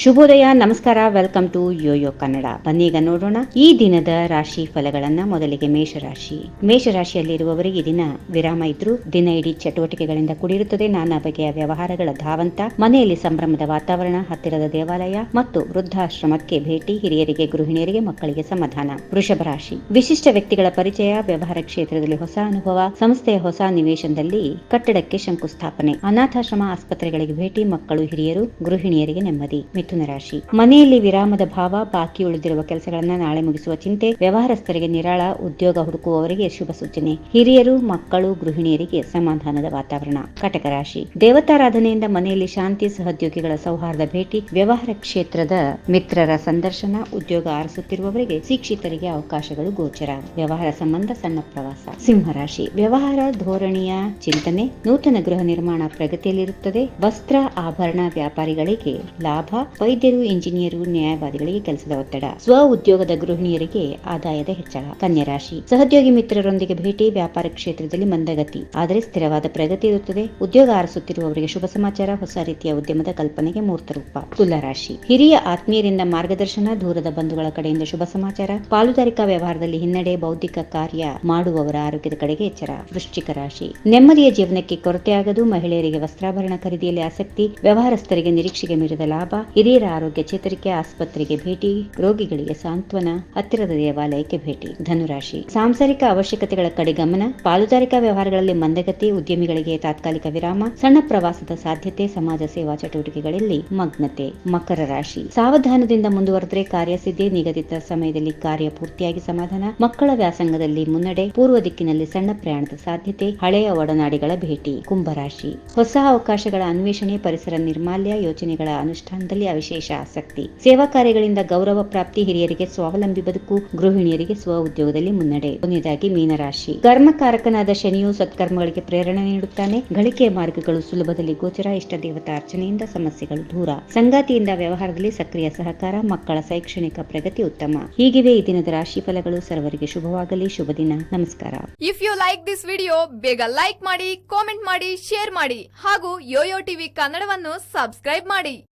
ಶುಭೋದಯ, ನಮಸ್ಕಾರ, welcome to yoyo Kannada. ಬನ್ನೀಗ ನೋಡೋಣ ಈ ದಿನದ ರಾಶಿ ಫಲಗಳನ್ನ ಮೊದಲಿಗೆ ಮೇಷರಾಶಿ. ಮೇಷರಾಶಿಯಲ್ಲಿರುವವರಿಗೆ ದಿನ ವಿರಾಮ ಇದ್ರು ದಿನ ಇಡೀ ಚಟುವಟಿಕೆಗಳಿಂದ ಕೂಡಿರುತ್ತದೆ. ನಾನಾ ಬಗೆಯ ವ್ಯವಹಾರಗಳ ಧಾವಂತ, ಮನೆಯಲ್ಲಿ ಸಂಭ್ರಮದ ವಾತಾವರಣ, ಹತ್ತಿರದ ದೇವಾಲಯ ಮತ್ತು ವೃದ್ಧಾಶ್ರಮಕ್ಕೆ ಭೇಟಿ, ಹಿರಿಯರಿಗೆ, ಗೃಹಿಣಿಯರಿಗೆ, ಮಕ್ಕಳಿಗೆ ಸಮಾಧಾನ. ವೃಷಭ ರಾಶಿ. ವಿಶಿಷ್ಟ ವ್ಯಕ್ತಿಗಳ ಪರಿಚಯ, ವ್ಯವಹಾರ ಕ್ಷೇತ್ರದಲ್ಲಿ ಹೊಸ ಅನುಭವ, ಸಂಸ್ಥೆಯ ಹೊಸ ನಿವೇಶನದಲ್ಲಿ ಕಟ್ಟಡಕ್ಕೆ ಶಂಕುಸ್ಥಾಪನೆ, ಅನಾಥಾಶ್ರಮ ಆಸ್ಪತ್ರೆಗಳಿಗೆ ಭೇಟಿ, ಮಕ್ಕಳು, ಹಿರಿಯರು, ಗೃಹಿಣಿಯರಿಗೆ ನೆಮ್ಮದಿ. ಮಿಥುನ ರಾಶಿ. ಮನೆಯಲ್ಲಿ ವಿರಾಮದ ಭಾವ, ಬಾಕಿ ಉಳಿದಿರುವ ಕೆಲಸಗಳನ್ನ ನಾಳೆ ಮುಗಿಸುವ ಚಿಂತೆ, ವ್ಯವಹಾರಸ್ಥರಿಗೆ ನಿರಾಳ, ಉದ್ಯೋಗ ಹುಡುಕುವವರಿಗೆ ಶುಭ ಸೂಚನೆ. ಹಿರಿಯರು, ಮಕ್ಕಳು, ಗೃಹಿಣಿಯರಿಗೆ ಸಮಾಧಾನದ ವಾತಾವರಣ. ಕಟಕ ರಾಶಿ. ದೇವತಾರಾಧನೆಯಿಂದ ಮನೆಯಲ್ಲಿ ಶಾಂತಿ, ಸಹೋದ್ಯೋಗಿಗಳ ಸೌಹಾರ್ದ ಭೇಟಿ, ವ್ಯವಹಾರ ಕ್ಷೇತ್ರದ ಮಿತ್ರರ ಸಂದರ್ಶನ, ಉದ್ಯೋಗ ಆರಿಸುತ್ತಿರುವವರಿಗೆ ಶಿಕ್ಷಿತರಿಗೆ ಅವಕಾಶಗಳು ಗೋಚರ. ವ್ಯವಹಾರ ಸಂಬಂಧ ಸಣ್ಣ ಪ್ರವಾಸ. ಸಿಂಹರಾಶಿ ವ್ಯವಹಾರ ಧೋರಣೆಯ ಚಿಂತನೆ, ನೂತನ ಗೃಹ ನಿರ್ಮಾಣ ಪ್ರಗತಿಯಲ್ಲಿರುತ್ತದೆ. ವಸ್ತ್ರ, ಆಭರಣ ವ್ಯಾಪಾರಿಗಳಿಗೆ ಲಾಭ ವೈದ್ಯರು, ಇಂಜಿನಿಯರು, ನ್ಯಾಯವಾದಿಗಳಿಗೆ ಕೆಲಸದ ಒತ್ತಡ. ಸ್ವ ಉದ್ಯೋಗದ ಗೃಹಿಣಿಯರಿಗೆ ಆದಾಯದ ಹೆಚ್ಚಳ. ಕನ್ಯಾ ರಾಶಿ. ಸಹೋದ್ಯೋಗಿ ಮಿತ್ರರೊಂದಿಗೆ ಭೇಟಿ, ವ್ಯಾಪಾರ ಕ್ಷೇತ್ರದಲ್ಲಿ ಮಂದಗತಿ. ಆದರೆ ಸ್ಥಿರವಾದ ಪ್ರಗತಿ ಇರುತ್ತದೆ. ಉದ್ಯೋಗ ಆರಿಸುತ್ತಿರುವವರಿಗೆ ಶುಭ ಸಮಾಚಾರ. ಹೊಸ ರೀತಿಯ ಉದ್ಯಮದ ಕಲ್ಪನೆಗೆ ಮೂರ್ತ ರೂಪ. ತುಲಾ ರಾಶಿ. ಹಿರಿಯ ಆತ್ಮೀಯರಿಂದ ಮಾರ್ಗದರ್ಶನ, ದೂರದ ಬಂಧುಗಳ ಕಡೆಯಿಂದ ಶುಭ ಸಮಾಚಾರ. ಪಾಲುದಾರಿಕಾ ವ್ಯವಹಾರದಲ್ಲಿ ಹಿನ್ನಡೆ, ಬೌದ್ಧಿಕ ಕಾರ್ಯ ಮಾಡುವವರ ಆರೋಗ್ಯದ ಕಡೆಗೆ ಎಚ್ಚರ. ವೃಶ್ಚಿಕ ರಾಶಿ. ನೆಮ್ಮದಿಯ ಜೀವನಕ್ಕೆ ಕೊರತೆಯಾಗದು. ಮಹಿಳೆಯರಿಗೆ ವಸ್ತ್ರಾಭರಣ ಖರೀದಿಯಲ್ಲಿ ಆಸಕ್ತಿ. ವ್ಯವಹಾರಸ್ಥರಿಗೆ ನಿರೀಕ್ಷೆಗೆ ಮೀರಿದ ಲಾಭ. ಹಿರಿಯರ ಆರೋಗ್ಯ ಚೇತರಿಕೆ ಆಸ್ಪತ್ರೆಗೆ ಭೇಟಿ, ರೋಗಿಗಳಿಗೆ ಸಾಂತ್ವನ, ಹತ್ತಿರದ ದೇವಾಲಯಕ್ಕೆ ಭೇಟಿ, ಧನುರಾಶಿ. ಸಾಂಸಾರಿಕ ಅವಶ್ಯಕತೆಗಳ ಕಡೆ ಗಮನ, ಪಾಲುದಾರಿಕಾ ವ್ಯವಹಾರಗಳಲ್ಲಿ ಮಂದಗತಿ, ಉದ್ಯಮಿಗಳಿಗೆ ತಾತ್ಕಾಲಿಕ ವಿರಾಮ, ಸಣ್ಣ ಪ್ರವಾಸದ ಸಾಧ್ಯತೆ, ಸಮಾಜ ಸೇವಾ ಚಟುವಟಿಕೆಗಳಲ್ಲಿ ಮಗ್ನತೆ, ಮಕರ ರಾಶಿ. ಸಾವಧಾನದಿಂದ ಮುಂದುವರೆದರೆ ಕಾರ್ಯಸಿದ್ಧಿ, ನಿಗದಿತ ಸಮಯದಲ್ಲಿ ಕಾರ್ಯ ಪೂರ್ತಿಯಾಗಿ ಸಮಾಧಾನ, ಮಕ್ಕಳ ವ್ಯಾಸಂಗದಲ್ಲಿ ಮುನ್ನಡೆ, ಪೂರ್ವ ದಿಕ್ಕಿನಲ್ಲಿ ಸಣ್ಣ ಪ್ರಯಾಣದ ಸಾಧ್ಯತೆ, ಹಳೆಯ ಒಡನಾಡಿಗಳ ಭೇಟಿ, ಕುಂಭರಾಶಿ. ಹೊಸ ಅವಕಾಶಗಳ ಅನ್ವೇಷಣೆ, ಪರಿಸರ ನಿರ್ಮಾಲ್ಯ ಯೋಜನೆಗಳ ಅನುಷ್ಠಾನದಲ್ಲಿ ಅವಿಶೇಷ ಆಸಕ್ತಿ. ಸೇವಾ ಕಾರ್ಯಗಳಿಂದ ಗೌರವ ಪ್ರಾಪ್ತಿ ಹಿರಿಯರಿಗೆ ಸ್ವಾವಲಂಬಿ ಬದುಕು, ಗೃಹಿಣಿಯರಿಗೆ ಸ್ವ ಉದ್ಯೋಗದಲ್ಲಿ ಮುನ್ನಡೆ. ಕೊನೆಯದಾಗಿ ಮೀನರಾಶಿ. ಕರ್ಮಕಾರಕನಾದ ಶನಿಯು ಸತ್ಕರ್ಮಗಳಿಗೆ ಪ್ರೇರಣೆ ನೀಡುತ್ತಾನೆ. ಗಳಿಕೆಯ ಮಾರ್ಗಗಳು ಸುಲಭದಲ್ಲಿ ಗೋಚರ. ಇಷ್ಟ ದೇವತಾ ಅರ್ಚನೆಯಿಂದ ಸಮಸ್ಯೆಗಳು ದೂರ. ಸಂಗಾತಿಯಿಂದ ವ್ಯವಹಾರದಲ್ಲಿ ಸಕ್ರಿಯ ಸಹಕಾರ. ಮಕ್ಕಳ ಶೈಕ್ಷಣಿಕ ಪ್ರಗತಿ ಉತ್ತಮ. ಹೀಗಿವೆ ಈ ದಿನದ ರಾಶಿ ಫಲಗಳು. ಸರ್ವರಿಗೆ ಶುಭವಾಗಲಿ. ಶುಭ ದಿನ. ನಮಸ್ಕಾರ. If you like this video ಬೇಗ ಲೈಕ್ ಮಾಡಿ ಕಾಮೆಂಟ್ ಮಾಡಿ ಶೇರ್ ಮಾಡಿ ಹಾಗೂ ಯೋಯೋ ಟಿವಿ ಕನ್ನಡವನ್ನು ಸಬ್ಸ್ಕ್ರೈಬ್ ಮಾಡಿ.